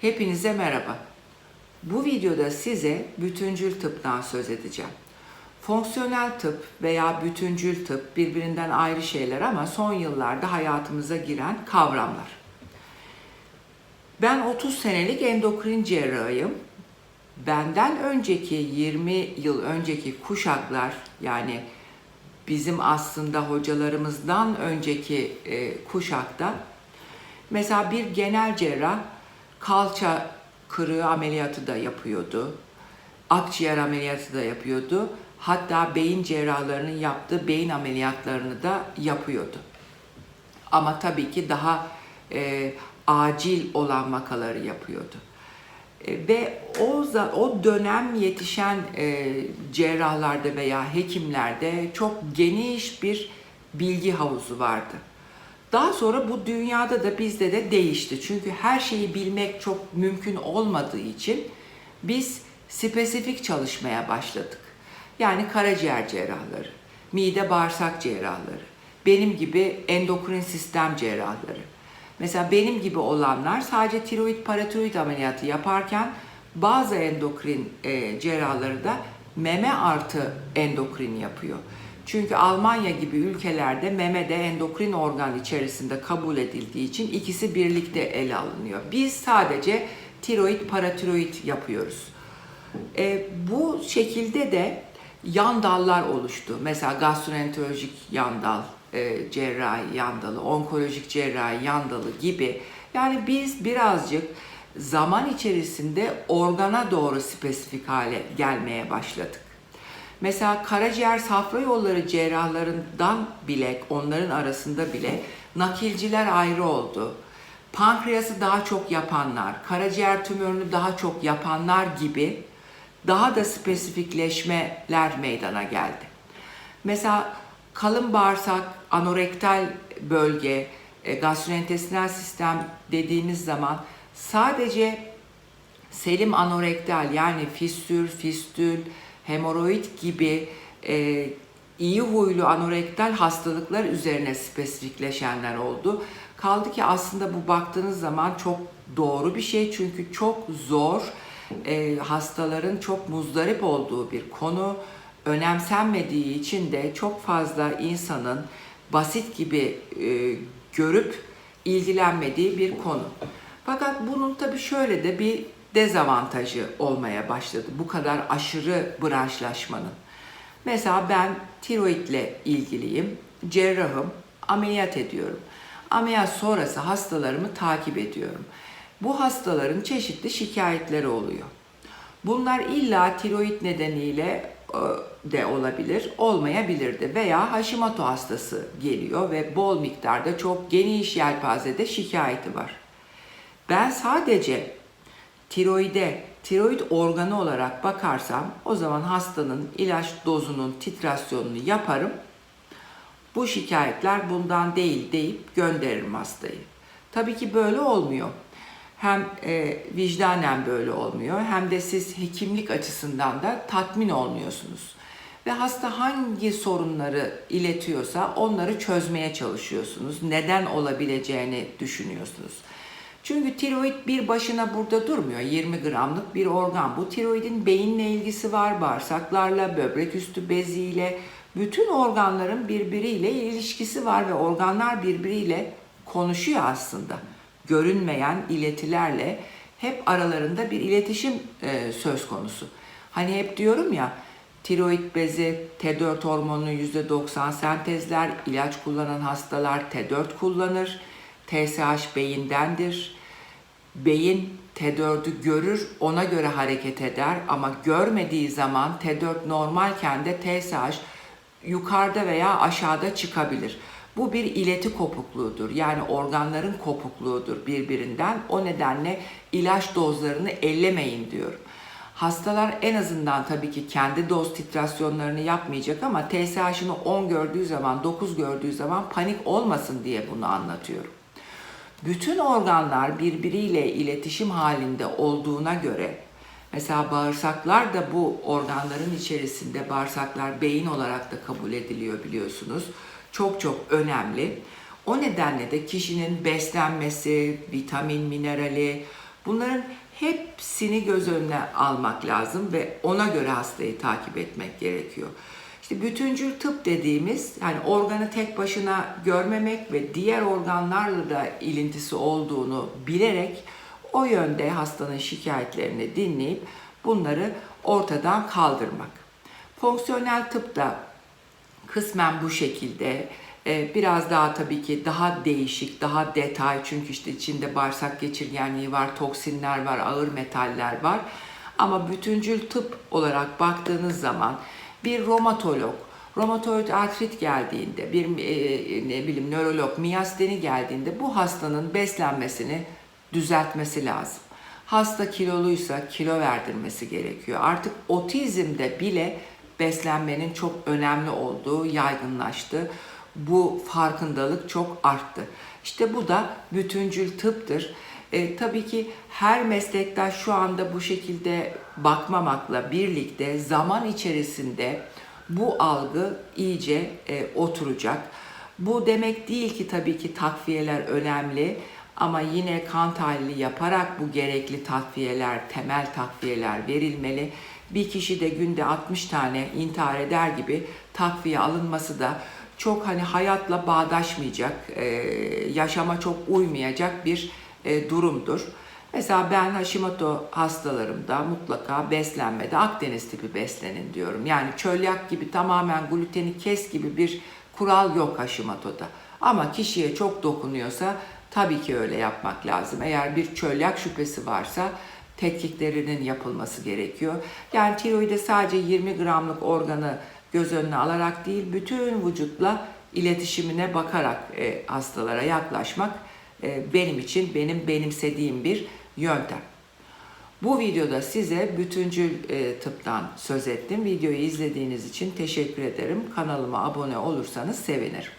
Hepinize merhaba. Bu videoda size bütüncül tıptan söz edeceğim. Fonksiyonel tıp veya bütüncül tıp birbirinden ayrı şeyler ama son yıllarda hayatımıza giren kavramlar. Ben 30 senelik endokrin cerrahıyım. Benden önceki 20 yıl önceki kuşaklar yani bizim aslında hocalarımızdan önceki e, kuşakta mesela bir genel cerrah kalça kırığı ameliyatı da yapıyordu. Akciğer ameliyatı da yapıyordu. Hatta beyin cerrahlarının yaptığı beyin ameliyatlarını da yapıyordu. Ama tabii ki daha e, acil olan vakaları yapıyordu. E, ve o o dönem yetişen e, cerrahlarda veya hekimlerde çok geniş bir bilgi havuzu vardı. Daha sonra bu dünyada da bizde de değişti. Çünkü her şeyi bilmek çok mümkün olmadığı için biz spesifik çalışmaya başladık. Yani karaciğer cerrahları, mide bağırsak cerrahları, benim gibi endokrin sistem cerrahları. Mesela benim gibi olanlar sadece tiroid paratiroid ameliyatı yaparken bazı endokrin e, cerrahları da meme artı endokrin yapıyor. Çünkü Almanya gibi ülkelerde meme de endokrin organ içerisinde kabul edildiği için ikisi birlikte ele alınıyor. Biz sadece tiroid paratiroid yapıyoruz. E, bu şekilde de yan dallar oluştu. Mesela gastroenterolojik yan dal, e, cerrahi yan dalı, onkolojik cerrahi yan dalı gibi. Yani biz birazcık zaman içerisinde organa doğru spesifik hale gelmeye başladık. Mesela karaciğer safra yolları cerrahlarından bile, onların arasında bile nakilciler ayrı oldu. Pankreası daha çok yapanlar, karaciğer tümörünü daha çok yapanlar gibi daha da spesifikleşmeler meydana geldi. Mesela kalın bağırsak, anorektal bölge, e, gastrointestinal sistem dediğiniz zaman sadece selim anorektal yani fistül, fistül, hemoroid gibi e, iyi huylu anorektal hastalıklar üzerine spesifikleşenler oldu. Kaldı ki aslında bu baktığınız zaman çok doğru bir şey çünkü çok zor e, hastaların çok muzdarip olduğu bir konu. Önemsenmediği için de çok fazla insanın basit gibi e, görüp ilgilenmediği bir konu. Fakat bunun tabii şöyle de bir dezavantajı olmaya başladı. Bu kadar aşırı branşlaşmanın. Mesela ben tiroidle ilgiliyim, cerrahım, ameliyat ediyorum. Ameliyat sonrası hastalarımı takip ediyorum. Bu hastaların çeşitli şikayetleri oluyor. Bunlar illa tiroid nedeniyle e, de olabilir, olmayabilir de veya Hashimoto hastası geliyor ve bol miktarda çok geniş yelpazede şikayeti var. Ben sadece tiroide, tiroid organı olarak bakarsam o zaman hastanın ilaç dozunun titrasyonunu yaparım. Bu şikayetler bundan değil deyip gönderirim hastayı. Tabii ki böyle olmuyor. Hem e, vicdanen böyle olmuyor hem de siz hekimlik açısından da tatmin olmuyorsunuz. Ve hasta hangi sorunları iletiyorsa onları çözmeye çalışıyorsunuz. Neden olabileceğini düşünüyorsunuz. Çünkü tiroid bir başına burada durmuyor. 20 gramlık bir organ. Bu tiroidin beyinle ilgisi var, bağırsaklarla, böbrek üstü beziyle, bütün organların birbiriyle ilişkisi var ve organlar birbiriyle konuşuyor aslında. Görünmeyen iletilerle hep aralarında bir iletişim e, söz konusu. Hani hep diyorum ya tiroid bezi T4 hormonunu %90 sentezler, ilaç kullanan hastalar T4 kullanır. TSH beyindendir. Beyin T4'ü görür, ona göre hareket eder ama görmediği zaman T4 normalken de TSH yukarıda veya aşağıda çıkabilir. Bu bir ileti kopukluğudur. Yani organların kopukluğudur birbirinden. O nedenle ilaç dozlarını ellemeyin diyorum. Hastalar en azından tabii ki kendi doz titrasyonlarını yapmayacak ama TSH'ını 10 gördüğü zaman, 9 gördüğü zaman panik olmasın diye bunu anlatıyorum. Bütün organlar birbiriyle iletişim halinde olduğuna göre mesela bağırsaklar da bu organların içerisinde bağırsaklar beyin olarak da kabul ediliyor biliyorsunuz. Çok çok önemli. O nedenle de kişinin beslenmesi, vitamin, minerali, Bunların hepsini göz önüne almak lazım ve ona göre hastayı takip etmek gerekiyor. İşte bütüncül tıp dediğimiz yani organı tek başına görmemek ve diğer organlarla da ilintisi olduğunu bilerek o yönde hastanın şikayetlerini dinleyip bunları ortadan kaldırmak. Fonksiyonel tıp da kısmen bu şekilde Ee, biraz daha tabii ki daha değişik, daha detay çünkü işte içinde bağırsak geçirgenliği var, toksinler var, ağır metaller var. Ama bütüncül tıp olarak baktığınız zaman bir romatolog, romatoid artrit geldiğinde, bir e, ne bileyim nörolog, miyasteni geldiğinde bu hastanın beslenmesini düzeltmesi lazım. Hasta kiloluysa kilo verdirmesi gerekiyor. Artık otizmde bile beslenmenin çok önemli olduğu yaygınlaştı. Bu farkındalık çok arttı. İşte bu da bütüncül tıptır. E, tabii ki her meslektaş şu anda bu şekilde bakmamakla birlikte zaman içerisinde bu algı iyice e, oturacak. Bu demek değil ki tabii ki takviyeler önemli ama yine kan tahlili yaparak bu gerekli takviyeler, temel takviyeler verilmeli. Bir kişi de günde 60 tane intihar eder gibi takviye alınması da çok hani hayatla bağdaşmayacak, e, yaşama çok uymayacak bir e, durumdur. Mesela ben Hashimoto hastalarımda mutlaka beslenmede Akdeniz tipi beslenin diyorum. Yani çölyak gibi tamamen gluteni kes gibi bir kural yok Hashimoto'da. Ama kişiye çok dokunuyorsa tabii ki öyle yapmak lazım. Eğer bir çölyak şüphesi varsa tetkiklerinin yapılması gerekiyor. Yani tiroide sadece 20 gramlık organı göz önüne alarak değil, bütün vücutla iletişimine bakarak e, hastalara yaklaşmak benim için benim benimsediğim bir yöntem. Bu videoda size bütüncül e, tıptan söz ettim. Videoyu izlediğiniz için teşekkür ederim. Kanalıma abone olursanız sevinirim.